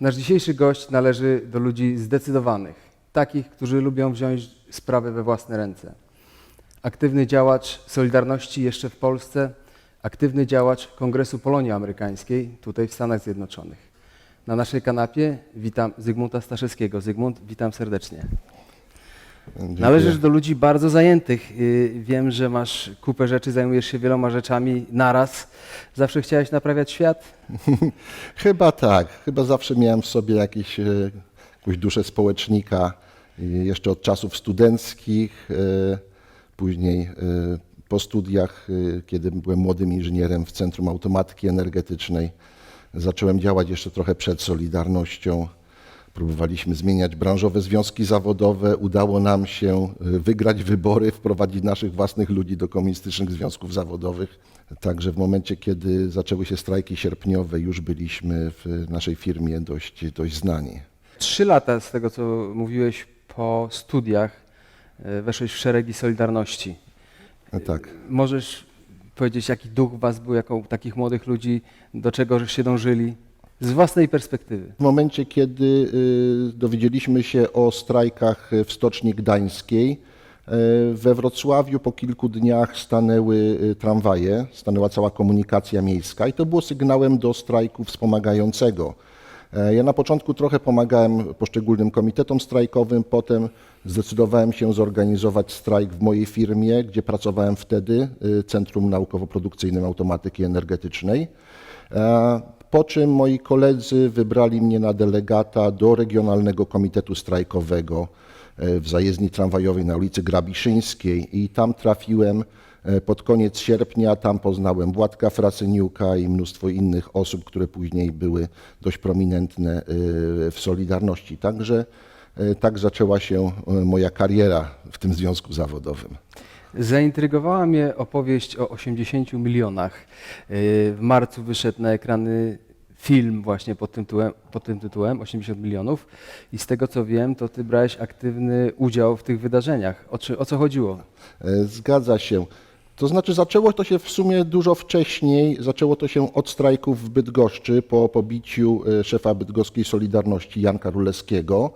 Nasz dzisiejszy gość należy do ludzi zdecydowanych, takich, którzy lubią wziąć sprawę we własne ręce. Aktywny działacz Solidarności jeszcze w Polsce, aktywny działacz Kongresu Polonii Amerykańskiej tutaj w Stanach Zjednoczonych. Na naszej kanapie witam Zygmunta Staszewskiego. Zygmunt, witam serdecznie. Dziękuję. Należysz do ludzi bardzo zajętych. Yy, Wiem, że masz kupę rzeczy, zajmujesz się wieloma rzeczami naraz. Zawsze chciałeś naprawiać świat? Chyba tak. Chyba zawsze miałem w sobie jakiś, e, jakąś duszę społecznika. Jeszcze od czasów studenckich, e, później e, po studiach, kiedy byłem młodym inżynierem w Centrum Automatyki Energetycznej. Zacząłem działać jeszcze trochę przed Solidarnością. Próbowaliśmy zmieniać branżowe związki zawodowe. Udało nam się e, wygrać wybory, wprowadzić naszych własnych ludzi do komunistycznych związków zawodowych. Także w momencie, kiedy zaczęły się strajki sierpniowe, już byliśmy w naszej firmie dość, dość znani. Trzy lata z tego, co mówiłeś po studiach, yy, weszłeś w szeregi Solidarności. E, Tak. Możesz powiedzieć, jaki duch was był, jako takich młodych ludzi, do czego żeście dążyli? Z własnej perspektywy. W momencie, kiedy y, dowiedzieliśmy się o strajkach w Stoczni Gdańskiej, y, we Wrocławiu po kilku dniach stanęły y, tramwaje, stanęła cała komunikacja miejska i to było sygnałem do strajku wspomagającego. E, Ja na początku trochę pomagałem poszczególnym komitetom strajkowym, potem zdecydowałem się zorganizować strajk w mojej firmie, gdzie pracowałem wtedy, Centrum Naukowo-Produkcyjnym Automatyki Energetycznej. Po czym moi koledzy wybrali mnie na delegata do Regionalnego Komitetu Strajkowego e, w zajezdni tramwajowej na ulicy Grabiszyńskiej i tam trafiłem e, pod koniec sierpnia. Tam poznałem Władka Frasyniuka i mnóstwo innych osób, które później były dość prominentne e, w Solidarności. Także tak zaczęła się moja kariera w tym związku zawodowym. Zaintrygowała mnie opowieść o 80 milionach. W marcu wyszedł na ekrany film właśnie pod tym, tytułem, pod tym tytułem 80 milionów i z tego co wiem, to ty brałeś aktywny udział w tych wydarzeniach. O, czy, o co chodziło? E, Zgadza się. To znaczy zaczęło to się w sumie dużo wcześniej. Zaczęło to się od strajków w Bydgoszczy po pobiciu e, szefa bydgoskiej Solidarności Janka Ruleskiego,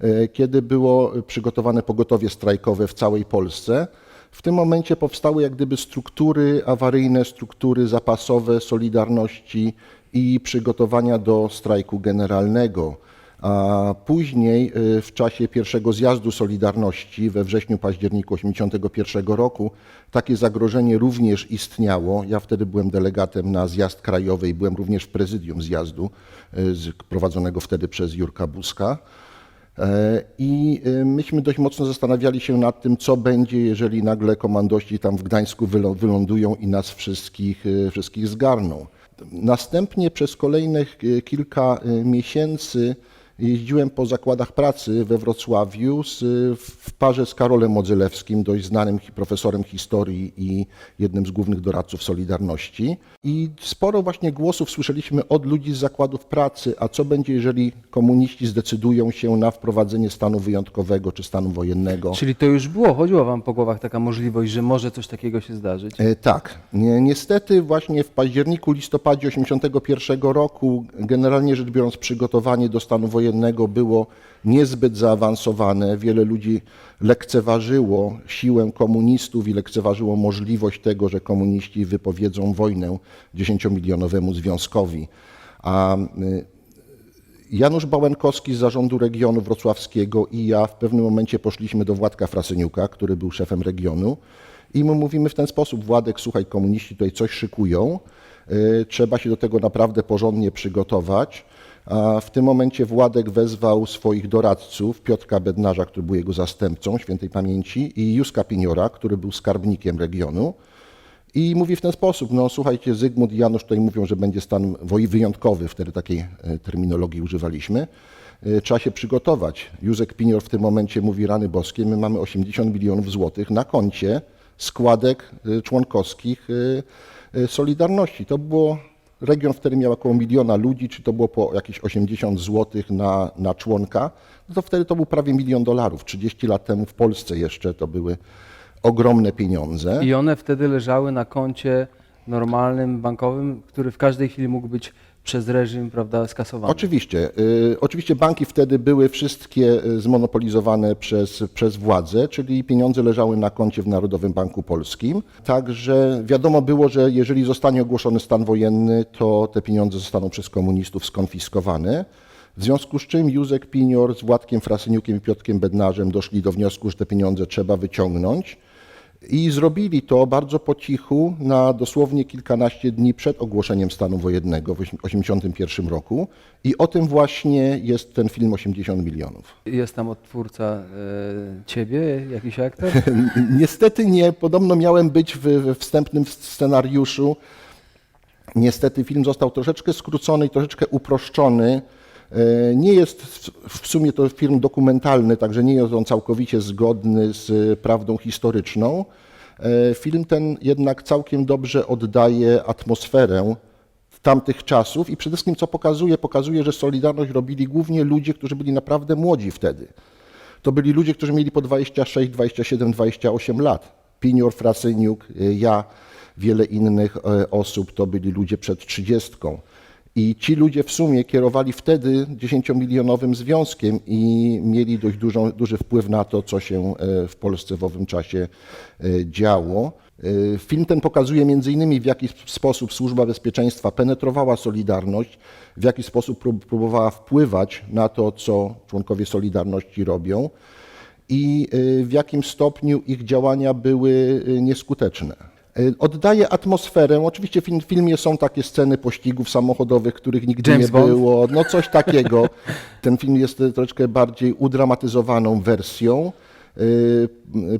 e, kiedy było przygotowane pogotowie strajkowe w całej Polsce. W tym momencie powstały jak gdyby struktury awaryjne, struktury zapasowe Solidarności i przygotowania do strajku generalnego. A później y, w czasie pierwszego zjazdu Solidarności we wrześniu-październiku 1981 roku takie zagrożenie również istniało. Ja wtedy byłem delegatem na zjazd krajowy i byłem również w prezydium zjazdu y, prowadzonego wtedy przez Jurka Buzka. E, I y, myśmy dość mocno zastanawiali się nad tym, co będzie, jeżeli nagle komandości tam w Gdańsku wylą- wylądują i nas wszystkich, wszystkich zgarną. Następnie przez kolejnych y, kilka y, miesięcy jeździłem po zakładach pracy we Wrocławiu z, w parze z Karolem Modzylewskim, dość znanym profesorem historii i jednym z głównych doradców Solidarności. I sporo właśnie głosów słyszeliśmy od ludzi z zakładów pracy, a co będzie, jeżeli komuniści zdecydują się na wprowadzenie stanu wyjątkowego czy stanu wojennego. Czyli to już było, chodziło wam po głowach taka możliwość, że może coś takiego się zdarzyć? E, Tak. Nie- Niestety właśnie w październiku, listopadzie 1981 roku, generalnie rzecz biorąc, przygotowanie do stanu wojennego było niezbyt zaawansowane. Wiele ludzi lekceważyło siłę komunistów i lekceważyło możliwość tego, że komuniści wypowiedzą wojnę dziesięciomilionowemu związkowi. A y, Janusz Bałękowski z zarządu regionu wrocławskiego i ja w pewnym momencie poszliśmy do Władka Frasyniuka, który był szefem regionu i mu mówimy w ten sposób, Władek, słuchaj, komuniści tutaj coś szykują, y, trzeba się do tego naprawdę porządnie przygotować. A w tym momencie Władek wezwał swoich doradców, Piotrka Bednarza, który był jego zastępcą świętej pamięci i Józka Piniora, który był skarbnikiem regionu. I mówi w ten sposób, no słuchajcie, Zygmunt i Janusz tutaj mówią, że będzie stan wyjątkowy, wtedy takiej e, terminologii używaliśmy. E, Trzeba się przygotować. Józek Pinior w tym momencie mówi, rany boskie, my mamy 80 milionów złotych na koncie składek e, członkowskich Solidarności. To było, region wtedy miał około miliona ludzi, czy to było po jakieś 80 złotych na, na członka, no to wtedy to był prawie milion dolarów. 30 lat temu w Polsce jeszcze to były ogromne pieniądze. I one wtedy leżały na koncie normalnym, bankowym, który w każdej chwili mógł być przez reżim prawda, skasowany. Oczywiście. y, Oczywiście banki wtedy były wszystkie y, zmonopolizowane przez, przez władzę, czyli pieniądze leżały na koncie w Narodowym Banku Polskim. Także wiadomo było, że jeżeli zostanie ogłoszony stan wojenny, to te pieniądze zostaną przez komunistów skonfiskowane. W związku z czym Józek Pinior z Władkiem Frasyniukiem i Piotrkiem Bednarzem doszli do wniosku, że te pieniądze trzeba wyciągnąć. I zrobili to bardzo po cichu na dosłownie kilkanaście dni przed ogłoszeniem stanu wojennego w 1981 roku. I o tym właśnie jest ten film 80 milionów. Jest tam odtwórca e, ciebie, jakiś aktor? Niestety nie, podobno miałem być w we wstępnym scenariuszu. Niestety film został troszeczkę skrócony i troszeczkę uproszczony. E, Nie jest w- sumie to film dokumentalny, także nie jest on całkowicie zgodny z prawdą historyczną. E, Film ten jednak całkiem dobrze oddaje atmosferę tamtych czasów i przede wszystkim co pokazuje, pokazuje, że Solidarność robili głównie ludzie, którzy byli naprawdę młodzi wtedy. To byli ludzie, którzy mieli po 26, 27, 28 lat. Pinior, Frasyniuk, y, ja, wiele innych e, osób to byli ludzie przed 30. I ci ludzie w sumie kierowali wtedy 10-milionowym związkiem i mieli dość dużą, duży wpływ na to, co się e, w Polsce w owym czasie e, działo. E, Film ten pokazuje między innymi w jaki sposób Służba Bezpieczeństwa penetrowała Solidarność, w jaki sposób prób- próbowała wpływać na to, co członkowie Solidarności robią i w jakim stopniu ich działania były nieskuteczne. Y, Oddaje atmosferę. Oczywiście w film- w filmie są takie sceny pościgów samochodowych, których nigdy James nie Bond. było. No coś takiego. Ten film jest troszeczkę bardziej udramatyzowaną wersją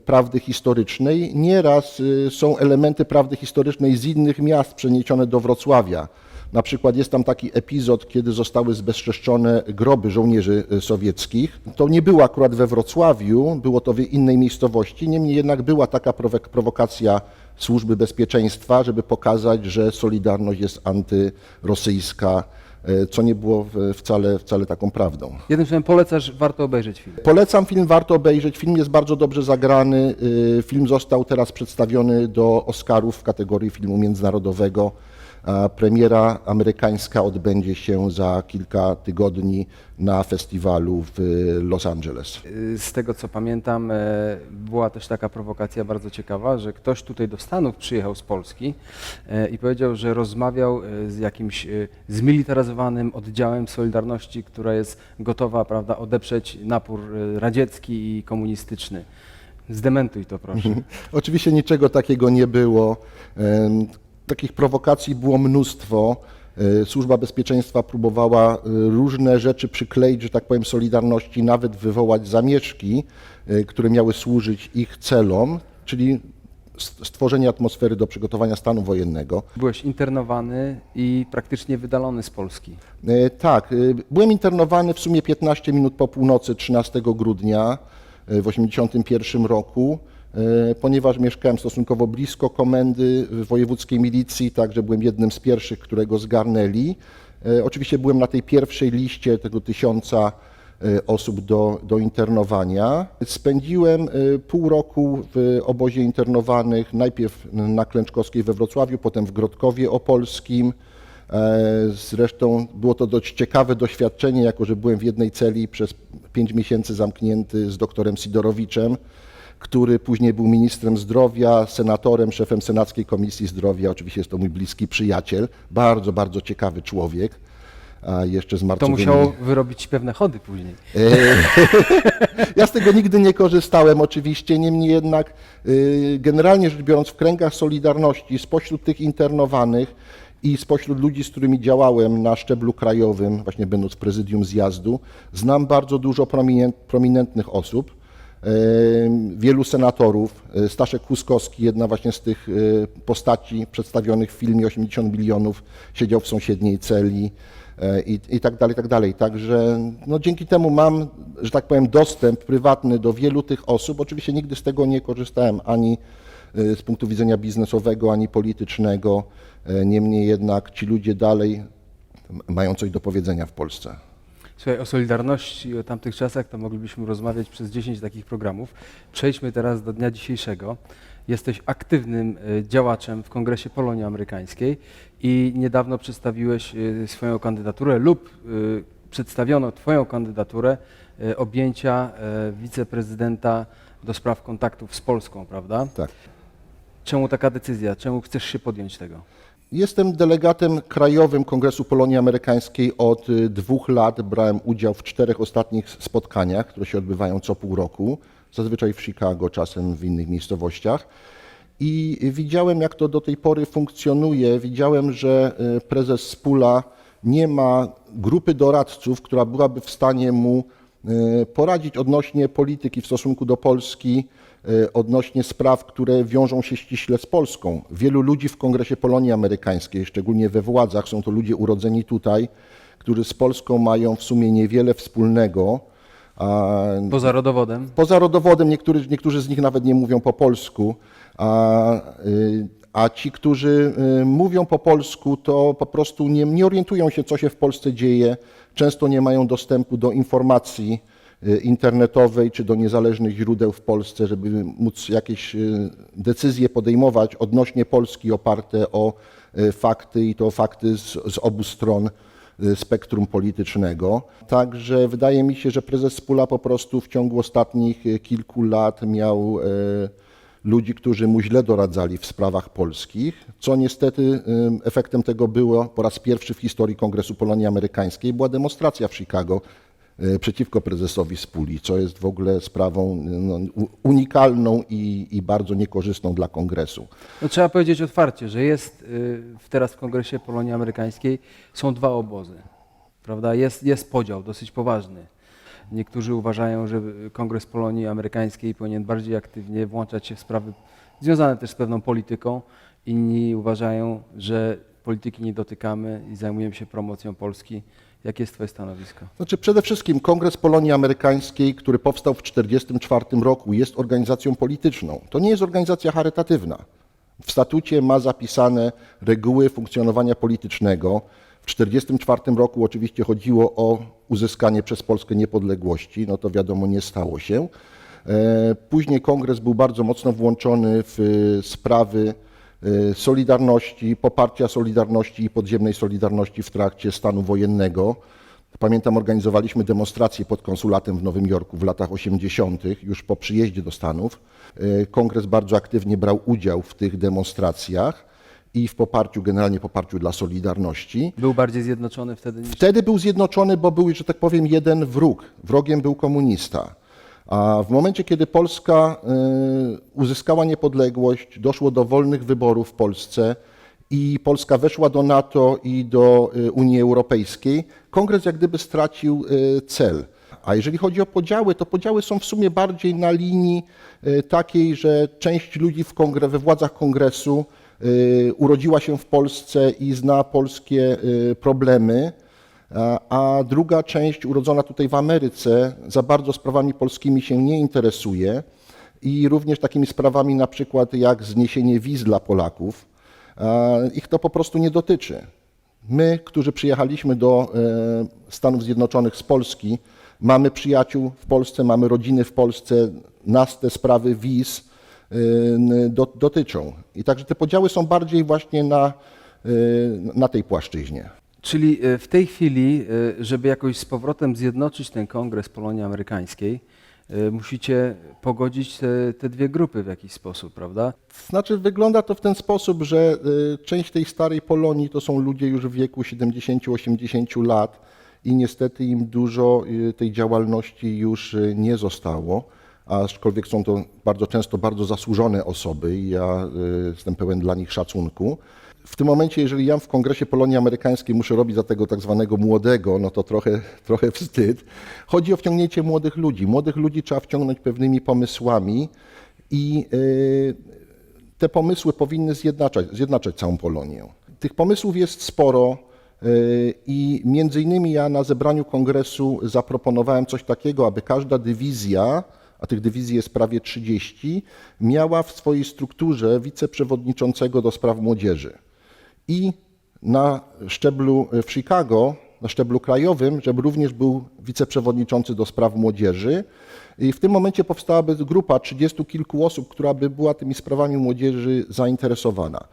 prawdy historycznej. Nieraz y, są elementy prawdy historycznej z innych miast przeniesione do Wrocławia. Na przykład jest tam taki epizod, kiedy zostały zbezczeszczone groby żołnierzy y, sowieckich. To nie było akurat we Wrocławiu, było to w innej miejscowości, niemniej jednak była taka prowok- prowokacja służby bezpieczeństwa, żeby pokazać, że Solidarność jest antyrosyjska, y, co nie było wcale, wcale taką prawdą. Jednym słowem polecasz, warto obejrzeć film. Polecam film, warto obejrzeć. Film jest bardzo dobrze zagrany. Y, Film został teraz przedstawiony do Oscarów w kategorii filmu międzynarodowego. A Premiera amerykańska odbędzie się za kilka tygodni na festiwalu w Los Angeles. Z tego co pamiętam, e, była też taka prowokacja bardzo ciekawa, że ktoś tutaj do Stanów przyjechał z Polski e, i powiedział, że rozmawiał e, z jakimś zmilitaryzowanym oddziałem Solidarności, która jest gotowa prawda, odeprzeć napór radziecki i komunistyczny. Zdementuj to proszę. Oczywiście niczego takiego nie było. Takich prowokacji było mnóstwo. E, Służba Bezpieczeństwa próbowała e, różne rzeczy przykleić, że tak powiem, Solidarności, nawet wywołać zamieszki, e, które miały służyć ich celom, czyli stworzenie atmosfery do przygotowania stanu wojennego. Byłeś internowany i praktycznie wydalony z Polski. Tak, byłem internowany w sumie 15 minut po północy 13 grudnia w 1981 roku, ponieważ mieszkałem stosunkowo blisko komendy wojewódzkiej milicji, także byłem jednym z pierwszych, którego zgarnęli. E, Oczywiście byłem na tej pierwszej liście tego tysiąca e, osób do, do internowania. Spędziłem e, pół roku w obozie internowanych, najpierw na Klęczkowskiej we Wrocławiu, potem w Grodkowie Opolskim. E, Zresztą było to dość ciekawe doświadczenie, jako że byłem w jednej celi przez pięć miesięcy zamknięty z doktorem Sidorowiczem, który później był ministrem zdrowia, senatorem, szefem Senackiej Komisji Zdrowia. Oczywiście jest to mój bliski przyjaciel, bardzo, bardzo ciekawy człowiek. A jeszcze z To marcowymi... musiało wyrobić pewne chody później. Ja z tego nigdy nie korzystałem oczywiście, niemniej jednak y, generalnie rzecz biorąc w kręgach Solidarności spośród tych internowanych i spośród ludzi, z którymi działałem na szczeblu krajowym, właśnie będąc w prezydium zjazdu, znam bardzo dużo prominent, prominentnych osób, wielu senatorów. Y, Staszek Huskowski, jedna właśnie z tych y, postaci przedstawionych w filmie 80 milionów, siedział w sąsiedniej celi e, i, i tak dalej, i tak dalej. Także no, dzięki temu mam, że tak powiem, dostęp prywatny do wielu tych osób. Oczywiście nigdy z tego nie korzystałem ani y, z punktu widzenia biznesowego, ani politycznego. Niemniej jednak ci ludzie dalej mają coś do powiedzenia w Polsce. Słuchaj, o Solidarności o tamtych czasach to moglibyśmy rozmawiać przez 10 takich programów. Przejdźmy teraz do dnia dzisiejszego. Jesteś aktywnym e, działaczem w Kongresie Polonii Amerykańskiej i niedawno przedstawiłeś e, swoją kandydaturę lub e, przedstawiono Twoją kandydaturę objęcia wiceprezydenta do spraw kontaktów z Polską, prawda? Tak. Czemu taka decyzja? Czemu chcesz się podjąć tego? Jestem delegatem krajowym Kongresu Polonii Amerykańskiej od y, dwóch lat. Brałem udział w czterech ostatnich spotkaniach, które się odbywają co pół roku, zazwyczaj w Chicago, czasem w innych miejscowościach. I widziałem, jak to do tej pory funkcjonuje. Widziałem, że y, prezes Spula nie ma grupy doradców, która byłaby w stanie mu poradzić odnośnie polityki w stosunku do Polski, y, odnośnie spraw, które wiążą się ściśle z Polską. Wielu ludzi w Kongresie Polonii Amerykańskiej, szczególnie we władzach, są to ludzie urodzeni tutaj, którzy z Polską mają w sumie niewiele wspólnego. A Poza rodowodem? Poza rodowodem niektórzy, niektórzy z nich nawet nie mówią po polsku, a, y, a ci, którzy y, mówią po polsku, to po prostu nie, nie orientują się, co się w Polsce dzieje, często nie mają dostępu do informacji y, internetowej czy do niezależnych źródeł w Polsce, żeby móc jakieś y, decyzje podejmować odnośnie Polski oparte o fakty i to fakty z, z obu stron spektrum politycznego. Także wydaje mi się, że prezes Spula po prostu w ciągu ostatnich kilku lat miał ludzi, którzy mu źle doradzali w sprawach polskich, co niestety efektem tego było po raz pierwszy w historii Kongresu Polonii Amerykańskiej była demonstracja w Chicago y, przeciwko prezesowi Spuli, co jest w ogóle sprawą y, no, unikalną i, i bardzo niekorzystną dla Kongresu. No, trzeba powiedzieć otwarcie, że jest y, teraz w Kongresie Polonii Amerykańskiej są dwa obozy. Prawda? Jest, jest podział dosyć poważny. Niektórzy uważają, że Kongres Polonii Amerykańskiej powinien bardziej aktywnie włączać się w sprawy związane też z pewną polityką. Inni uważają, że polityki nie dotykamy i zajmujemy się promocją Polski. Jakie jest Twoje stanowisko? Znaczy przede wszystkim Kongres Polonii Amerykańskiej, który powstał w 1944 roku, jest organizacją polityczną. To nie jest organizacja charytatywna. W statucie ma zapisane reguły funkcjonowania politycznego. W 1944 roku oczywiście chodziło o uzyskanie przez Polskę niepodległości, no to wiadomo nie stało się. E, Później kongres był bardzo mocno włączony w e, sprawy e, Solidarności, poparcia Solidarności i podziemnej Solidarności w trakcie stanu wojennego. Pamiętam, organizowaliśmy demonstracje pod konsulatem w Nowym Jorku w latach 80., już po przyjeździe do Stanów. Kongres bardzo aktywnie brał udział w tych demonstracjach i w poparciu, generalnie poparciu dla Solidarności. Był bardziej zjednoczony wtedy niż Wtedy był zjednoczony, bo był, że tak powiem, jeden wróg. Wrogiem był komunista. A w momencie, kiedy Polska y, uzyskała niepodległość, doszło do wolnych wyborów w Polsce i Polska weszła do NATO i do y, Unii Europejskiej, kongres jak gdyby stracił y, cel. A jeżeli chodzi o podziały, to podziały są w sumie bardziej na linii takiej, że część ludzi w kongre, we władzach kongresu urodziła się w Polsce i zna polskie y, problemy, a, druga część urodzona tutaj w Ameryce za bardzo sprawami polskimi się nie interesuje i również takimi sprawami na przykład jak zniesienie wiz dla Polaków, ich to po prostu nie dotyczy. My, którzy przyjechaliśmy do e, Stanów Zjednoczonych z Polski, mamy przyjaciół w Polsce, mamy rodziny w Polsce, nas te sprawy wiz do, dotyczą. I także te podziały są bardziej właśnie na, e, na tej płaszczyźnie. Czyli e, w tej chwili, żeby jakoś z powrotem zjednoczyć ten kongres Polonii Amerykańskiej, musicie pogodzić te, te dwie grupy w jakiś sposób, prawda? Znaczy, wygląda to w ten sposób, że y, część tej starej Polonii to są ludzie już w wieku 70-80 lat i niestety im dużo y, tej działalności już y, nie zostało, aczkolwiek są to bardzo często bardzo zasłużone osoby i ja y, jestem pełen dla nich szacunku. W tym momencie, jeżeli ja w Kongresie Polonii Amerykańskiej muszę robić za tego tak zwanego młodego, no to trochę, trochę wstyd. Chodzi o wciągnięcie młodych ludzi. Młodych ludzi trzeba wciągnąć pewnymi pomysłami i y, te pomysły powinny zjednaczać, zjednaczać całą Polonię. Tych pomysłów jest sporo y, i między innymi ja na zebraniu kongresu zaproponowałem coś takiego, aby każda dywizja, a tych dywizji jest prawie 30, miała w swojej strukturze wiceprzewodniczącego do spraw młodzieży. I na szczeblu w Chicago na szczeblu krajowym, żeby również był wiceprzewodniczący do spraw młodzieży. I w tym momencie powstałaby grupa trzydziestu kilku osób, która by była tymi sprawami młodzieży zainteresowana.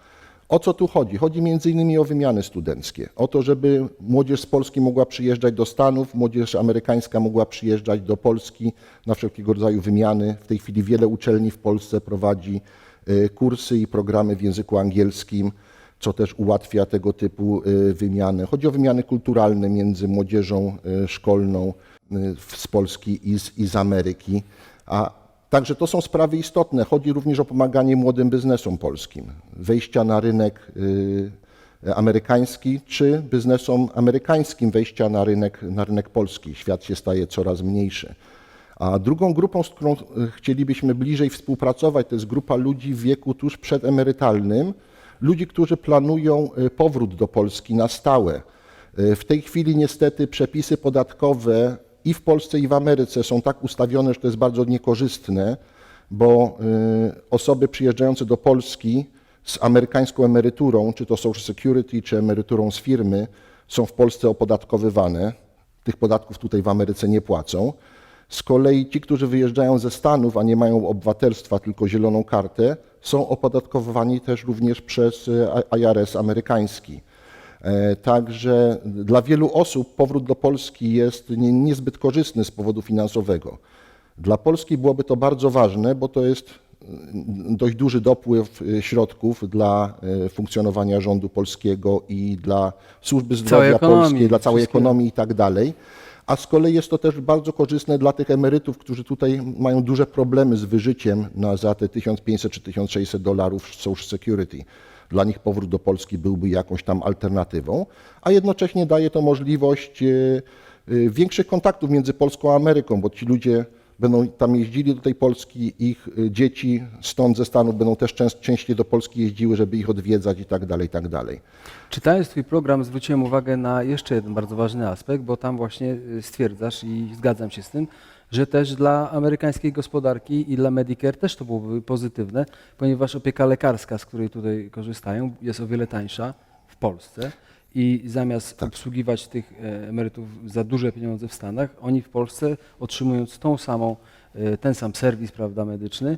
O co tu chodzi? Chodzi między innymi o wymiany studenckie, o to, żeby młodzież z Polski mogła przyjeżdżać do Stanów, młodzież amerykańska mogła przyjeżdżać do Polski na wszelkiego rodzaju wymiany. W tej chwili wiele uczelni w Polsce prowadzi e, kursy i programy w języku angielskim, co też ułatwia tego typu e, wymiany. Chodzi o wymiany kulturalne między młodzieżą e, szkolną z Polski i z, i z Ameryki. A Także to są sprawy istotne. Chodzi również o pomaganie młodym biznesom polskim, wejścia na rynek y, amerykański, czy biznesom amerykańskim wejścia na rynek, na rynek polski. Świat się staje coraz mniejszy. A drugą grupą, z którą chcielibyśmy bliżej współpracować, to jest grupa ludzi w wieku tuż przedemerytalnym, ludzi, którzy planują y, powrót do Polski na stałe. Y, W tej chwili niestety przepisy podatkowe i w Polsce, i w Ameryce są tak ustawione, że to jest bardzo niekorzystne, bo y, osoby przyjeżdżające do Polski z amerykańską emeryturą, czy to Social Security, czy emeryturą z firmy, są w Polsce opodatkowywane. Tych podatków tutaj w Ameryce nie płacą. Z kolei ci, którzy wyjeżdżają ze Stanów, a nie mają obywatelstwa, tylko zieloną kartę, są opodatkowani też również przez y, IRS amerykański. E, Także dla wielu osób powrót do Polski jest nie- niezbyt korzystny z powodu finansowego. Dla Polski byłoby to bardzo ważne, bo to jest mm, dość duży dopływ y, środków dla y, funkcjonowania rządu polskiego i dla służby zdrowia polskiej, dla całej ekonomii i tak dalej. A z kolei jest to też bardzo korzystne dla tych emerytów, którzy tutaj mają duże problemy z wyżyciem na, za te 1500 czy 1600 dolarów Social Security. Dla nich powrót do Polski byłby jakąś tam alternatywą, a jednocześnie daje to możliwość e, e, większych kontaktów między Polską a Ameryką, bo ci ludzie będą tam jeździli do tej Polski, ich e, dzieci stąd ze Stanów będą też częściej do Polski jeździły, żeby ich odwiedzać i tak dalej, i tak dalej. Czytając Twój program, zwróciłem uwagę na jeszcze jeden bardzo ważny aspekt, bo tam właśnie stwierdzasz i zgadzam się z tym, że też dla amerykańskiej gospodarki i dla Medicare też to byłoby pozytywne, ponieważ opieka lekarska, z której tutaj korzystają, jest o wiele tańsza w Polsce i zamiast obsługiwać tych e, emerytów za duże pieniądze w Stanach, oni w Polsce otrzymując tą samą, e, ten sam serwis prawda, medyczny,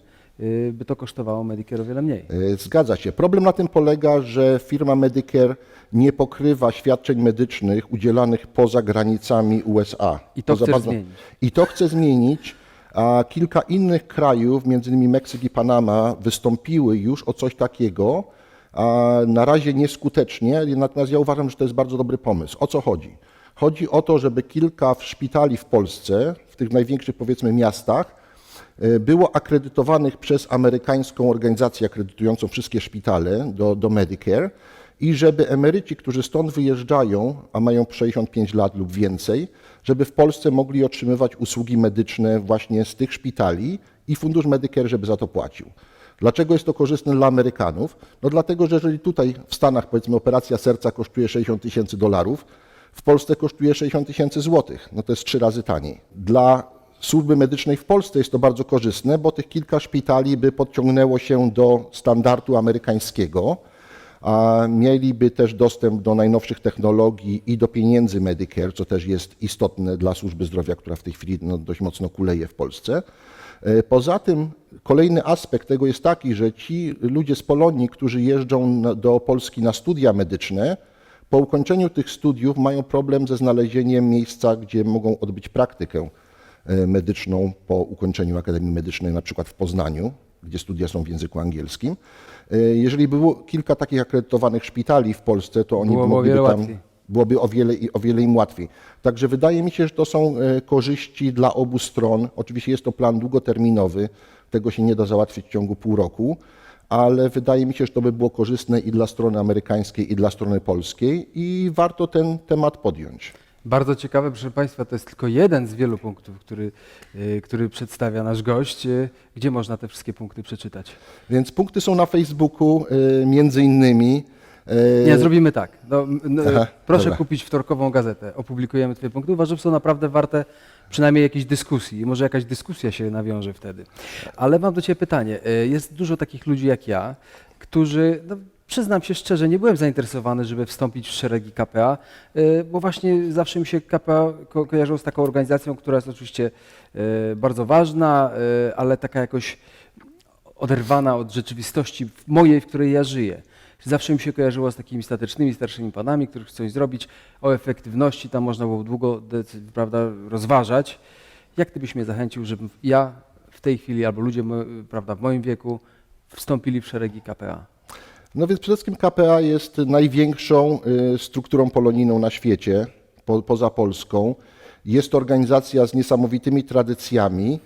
by to kosztowało Medicare o wiele mniej. E, Zgadza się. Problem na tym polega, że firma Medicare nie pokrywa świadczeń medycznych udzielanych poza granicami USA. I to za chcesz zmienić. I to chce zmienić. A kilka innych krajów, między innymi Meksyk i Panama, wystąpiły już o coś takiego. A na razie nieskutecznie, natomiast ja uważam, że to jest bardzo dobry pomysł. O co chodzi? Chodzi o to, żeby kilka szpitali w Polsce, w tych największych powiedzmy miastach, było akredytowanych przez amerykańską organizację akredytującą wszystkie szpitale do, do Medicare i żeby emeryci, którzy stąd wyjeżdżają, a mają 65 lat lub więcej, żeby w Polsce mogli otrzymywać usługi medyczne właśnie z tych szpitali i Fundusz Medicare, żeby za to płacił. Dlaczego jest to korzystne dla Amerykanów? No dlatego, że jeżeli tutaj w Stanach powiedzmy operacja serca kosztuje 60 tysięcy dolarów, w Polsce kosztuje 60 tysięcy złotych. No to jest trzy razy taniej. Dla służby medycznej w Polsce jest to bardzo korzystne, bo tych kilka szpitali by podciągnęło się do standardu amerykańskiego, a mieliby też dostęp do najnowszych technologii i do pieniędzy Medicare, co też jest istotne dla służby zdrowia, która w tej chwili no, dość mocno kuleje w Polsce. E, Poza tym kolejny aspekt tego jest taki, że ci ludzie z Polonii, którzy jeżdżą do Polski na studia medyczne, po ukończeniu tych studiów mają problem ze znalezieniem miejsca, gdzie mogą odbyć praktykę medyczną po ukończeniu Akademii Medycznej, na przykład w Poznaniu, gdzie studia są w języku angielskim. E, Jeżeli było kilka takich akredytowanych szpitali w Polsce, to oni Byłoby mogliby tam łatwiej. byłoby o wiele, o wiele im łatwiej. Także wydaje mi się, że to są e, korzyści dla obu stron. Oczywiście jest to plan długoterminowy, tego się nie da załatwić w ciągu pół roku, ale wydaje mi się, że to by było korzystne i dla strony amerykańskiej, i dla strony polskiej i warto ten temat podjąć. Bardzo ciekawe, proszę Państwa, to jest tylko jeden z wielu punktów, który, y, który przedstawia nasz gość. Y, Gdzie można te wszystkie punkty przeczytać? Więc punkty są na Facebooku, e, między innymi. Nie, zrobimy tak. No, no, Aha, proszę dobra. kupić wtorkową gazetę. Opublikujemy Twoje punkty. Uważam, że są naprawdę warte przynajmniej jakiejś dyskusji. Może jakaś dyskusja się nawiąże wtedy. Ale mam do Ciebie pytanie. Y, Jest dużo takich ludzi jak ja, którzy no, Przyznam się szczerze, nie byłem zainteresowany, żeby wstąpić w szeregi KPA, y, bo właśnie zawsze mi się KPA ko kojarzyło z taką organizacją, która jest oczywiście y, bardzo ważna, y, ale taka jakoś oderwana od rzeczywistości mojej, w której ja żyję. Zawsze mi się kojarzyło z takimi statycznymi, starszymi panami, których chcą coś zrobić. O efektywności tam można było długo prawda, rozważać. Jak ty byś mnie zachęcił, żebym ja w tej chwili, albo ludzie prawda, w moim wieku wstąpili w szeregi KPA? No więc przede wszystkim KPA jest największą y, strukturą polonijną na świecie, po, poza Polską. Jest to organizacja z niesamowitymi tradycjami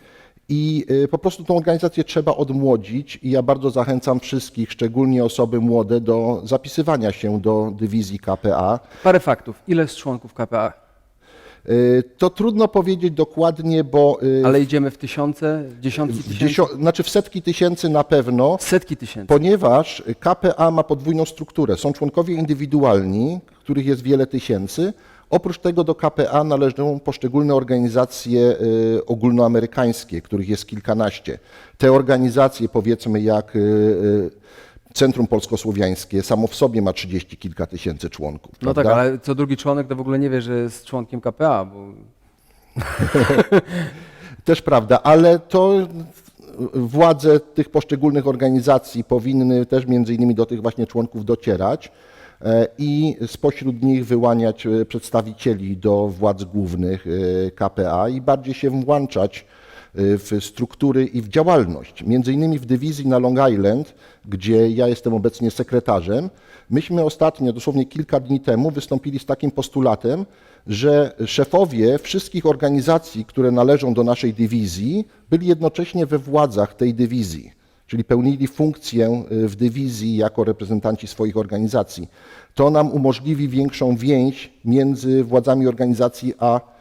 i y, po prostu tą organizację trzeba odmłodzić i ja bardzo zachęcam wszystkich, szczególnie osoby młode, do zapisywania się do dywizji KPA. Parę faktów. Ile jest członków KPA? Y, To trudno powiedzieć dokładnie, bo y, Ale idziemy w tysiące, dziesiątki tysięcy? znaczy w setki tysięcy na pewno. Setki tysięcy. Ponieważ KPA ma podwójną strukturę. Są członkowie indywidualni, których jest wiele tysięcy. Oprócz tego do KPA należą poszczególne organizacje y, ogólnoamerykańskie, których jest kilkanaście. Te organizacje, powiedzmy jak Centrum Polskosłowiańskie, samo w sobie ma trzydzieści kilka tysięcy członków. No tak, prawda? ale co drugi członek to w ogóle nie wie, że jest członkiem KPA, bo Też prawda, ale to władze tych poszczególnych organizacji powinny też między innymi do tych właśnie członków docierać e, i spośród nich wyłaniać e, przedstawicieli do władz głównych e, KPA i bardziej się włączać w struktury i w działalność. Między innymi w dywizji na Long Island, gdzie ja jestem obecnie sekretarzem, myśmy ostatnio, dosłownie kilka dni temu, wystąpili z takim postulatem, że szefowie wszystkich organizacji, które należą do naszej dywizji, byli jednocześnie we władzach tej dywizji, czyli pełnili funkcję y, w dywizji jako reprezentanci swoich organizacji. To nam umożliwi większą więź między władzami organizacji a y,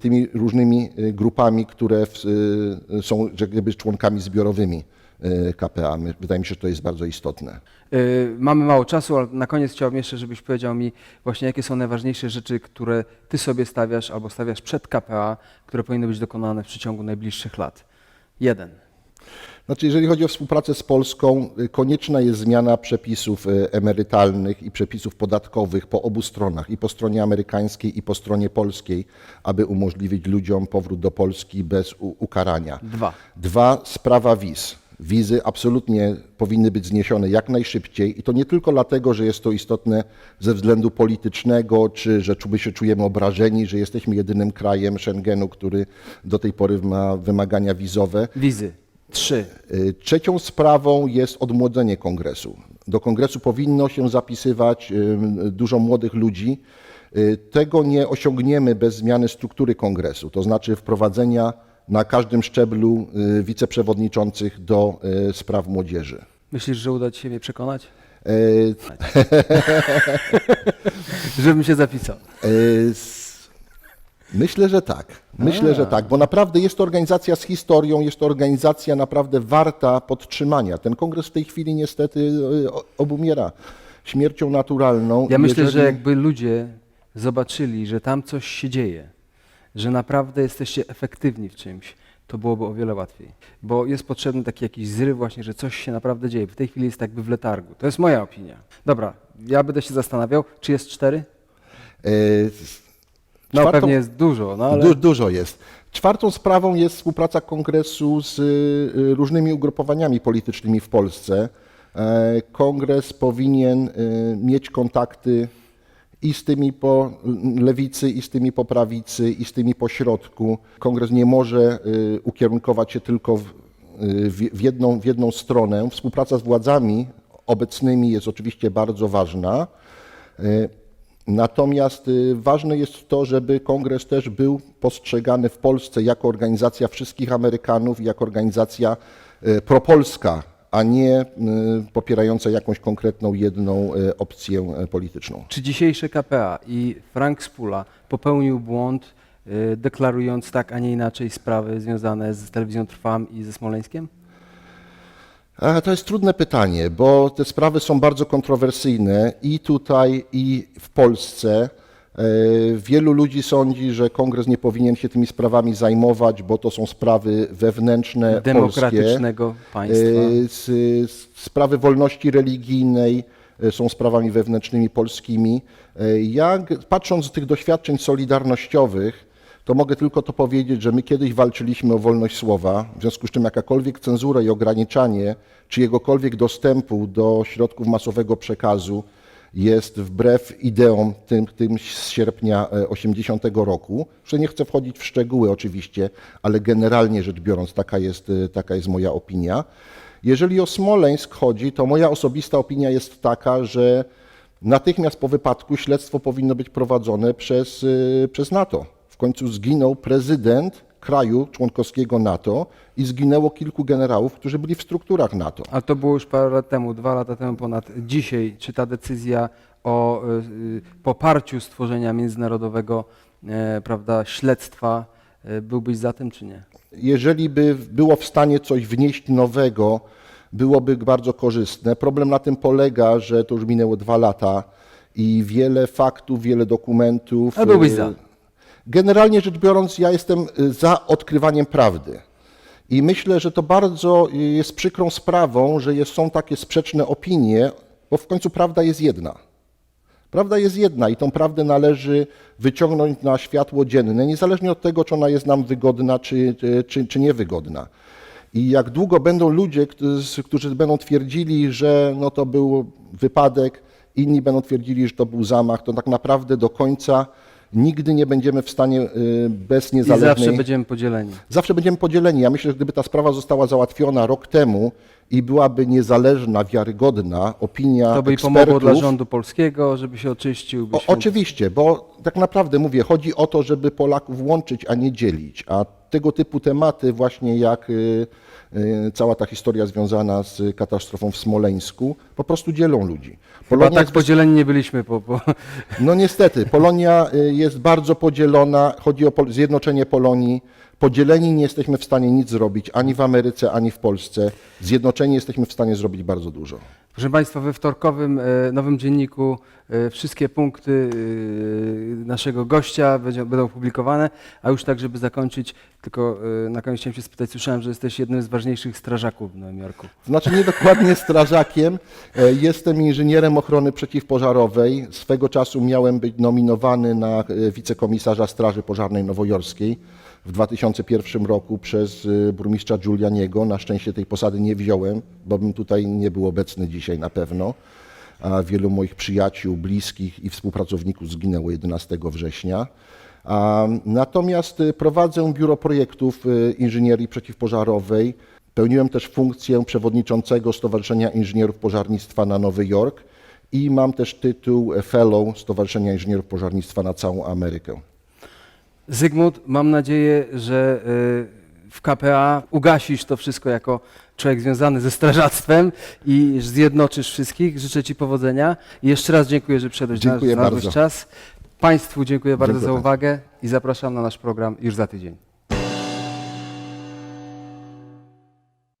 tymi różnymi y, grupami, które w, y, są jak gdyby członkami zbiorowymi y, KPA. Wydaje mi się, że to jest bardzo istotne. y, mamy mało czasu, ale na koniec chciałbym jeszcze, żebyś powiedział mi właśnie, jakie są najważniejsze rzeczy, które ty sobie stawiasz albo stawiasz przed KPA, które powinny być dokonane w przeciągu najbliższych lat. Jeden. Znaczy, jeżeli chodzi o współpracę z Polską, y, konieczna jest zmiana przepisów y, emerytalnych i przepisów podatkowych po obu stronach, i po stronie amerykańskiej, i po stronie polskiej, aby umożliwić ludziom powrót do Polski bez ukarania. Dwa. Dwa, sprawa wiz. Wizy absolutnie powinny być zniesione jak najszybciej i to nie tylko dlatego, że jest to istotne ze względu politycznego, czy że my się czujemy obrażeni, że jesteśmy jedynym krajem Schengenu, który do tej pory ma wymagania wizowe. Wizy. Trzy. Y, Trzecią sprawą jest odmłodzenie kongresu. Do kongresu powinno się zapisywać y, dużo młodych ludzi. Y, Tego nie osiągniemy bez zmiany struktury kongresu, to znaczy wprowadzenia na każdym szczeblu wiceprzewodniczących do spraw młodzieży. Myślisz, że uda ci się mnie przekonać? Żebym się zapisał. Myślę, że tak. Myślę, że tak, bo naprawdę jest to organizacja z historią, jest to organizacja naprawdę warta podtrzymania. Ten kongres w tej chwili niestety o- obumiera śmiercią naturalną. Ja myślę, Jeżeli- że jakby ludzie zobaczyli, że tam coś się dzieje, że naprawdę jesteście efektywni w czymś, to byłoby o wiele łatwiej. Bo jest potrzebny taki jakiś zryw właśnie, że coś się naprawdę dzieje. W tej chwili jest jakby w letargu. To jest moja opinia. Dobra, ja będę się zastanawiał, czy jest cztery? y, No Czwartą- pewnie jest dużo, no ale Du, dużo jest. Czwartą sprawą jest współpraca kongresu z y, różnymi ugrupowaniami politycznymi w Polsce. E, Kongres powinien y, mieć kontakty i z tymi po lewicy, i z tymi po prawicy, i z tymi po środku. Kongres nie może y, ukierunkować się tylko y, w, jedną, w jedną stronę. Współpraca z władzami obecnymi jest oczywiście bardzo ważna. Natomiast y, ważne jest to, żeby kongres też był postrzegany w Polsce jako organizacja wszystkich Amerykanów, jako organizacja y, propolska, a nie y, popierająca jakąś konkretną jedną opcję polityczną. czy dzisiejsze KPA i Frank Spula popełnił błąd, deklarując tak, a nie inaczej sprawy związane z telewizją Trwam i ze Smoleńskiem? To jest trudne pytanie, bo te sprawy są bardzo kontrowersyjne i tutaj, i w Polsce. E, Wielu ludzi sądzi, że kongres nie powinien się tymi sprawami zajmować, bo to są sprawy wewnętrzne polskie. Demokratycznego państwa. E, z, z sprawy wolności religijnej, e, są sprawami wewnętrznymi polskimi. E, Ja, patrząc z tych doświadczeń solidarnościowych, to mogę tylko to powiedzieć, że my kiedyś walczyliśmy o wolność słowa, w związku z czym jakakolwiek cenzura i ograniczanie czyjegokolwiek dostępu do środków masowego przekazu jest wbrew ideom tym, tym z sierpnia e, 80 roku. Że nie chcę wchodzić w szczegóły oczywiście, ale generalnie rzecz biorąc taka jest, e, taka jest moja opinia. Jeżeli o Smoleńsk chodzi, to moja osobista opinia jest taka, że natychmiast po wypadku śledztwo powinno być prowadzone przez, y, przez NATO. W końcu zginął prezydent kraju członkowskiego NATO i zginęło kilku generałów, którzy byli w strukturach NATO. Ale to było już parę lat temu, dwa lata temu ponad. Dzisiaj, czy ta decyzja o y, y, poparciu stworzenia międzynarodowego e, prawda, śledztwa, e, byłbyś za tym, czy nie? jeżeli by było w stanie coś wnieść nowego, byłoby bardzo korzystne. Problem na tym polega, że to już minęło dwa lata i wiele faktów, wiele dokumentów. Ale byłbyś e, za. Generalnie rzecz biorąc, ja jestem e, za odkrywaniem prawdy. I myślę, że to bardzo e, jest przykrą sprawą, że są takie sprzeczne opinie, bo w końcu prawda jest jedna. Prawda jest jedna i tą prawdę należy wyciągnąć na światło dzienne, niezależnie od tego, czy ona jest nam wygodna, czy, czy, czy niewygodna. I jak długo będą ludzie, którzy- którzy będą twierdzili, że no to był wypadek, inni będą twierdzili, że to był zamach, to tak naprawdę do końca nigdy nie będziemy w stanie y, bez I niezależnej... zawsze będziemy podzieleni. Zawsze będziemy podzieleni. Ja myślę, że gdyby ta sprawa została załatwiona rok temu i byłaby niezależna, wiarygodna opinia To by i ekspertów, pomogło dla rządu polskiego, żeby się oczyścił. by o, oczywiście, bo tak naprawdę mówię, chodzi o to, żeby Polaków łączyć, a nie dzielić. A tego typu tematy, właśnie jak y, y, cała ta historia związana z katastrofą w Smoleńsku, po prostu dzielą ludzi. Chyba Polonia tak jest podzieleni nie byliśmy. Po, po... no niestety, Polonia y, jest bardzo podzielona, chodzi o pol- zjednoczenie Polonii. Podzieleni nie jesteśmy w stanie nic zrobić ani w Ameryce, ani w Polsce. Zjednoczeni jesteśmy w stanie zrobić bardzo dużo. Proszę Państwa, we wtorkowym e, nowym dzienniku e, wszystkie punkty e, naszego gościa będą publikowane, a już tak, żeby zakończyć, tylko na koniec chciałem się spytać, słyszałem, że jesteś jednym z ważniejszych strażaków w Nowym Jorku. Znaczy nie dokładnie strażakiem. Jestem inżynierem ochrony przeciwpożarowej. Swego czasu miałem być nominowany na wicekomisarza Straży Pożarnej Nowojorskiej w 2001 roku przez e, burmistrza Giulianiego. Na szczęście tej posady nie wziąłem, bo bym tutaj nie był obecny dzisiaj na pewno. A wielu moich przyjaciół, bliskich i współpracowników zginęło 11 września. A, Natomiast y, prowadzę biuro projektów y, inżynierii przeciwpożarowej. Pełniłem też funkcję przewodniczącego Stowarzyszenia Inżynierów Pożarnictwa na Nowy Jork i mam też tytuł Fellow Stowarzyszenia Inżynierów Pożarnictwa na całą Amerykę. Zygmunt, mam nadzieję, że e, w KPA ugasisz to wszystko jako człowiek związany ze strażactwem i zjednoczysz wszystkich. Życzę Ci powodzenia. I jeszcze raz dziękuję, że przyszedłeś, Dziękuję znalazłeś bardzo. czas. Państwu dziękuję bardzo Dziękuję za uwagę i zapraszam na nasz program już za tydzień.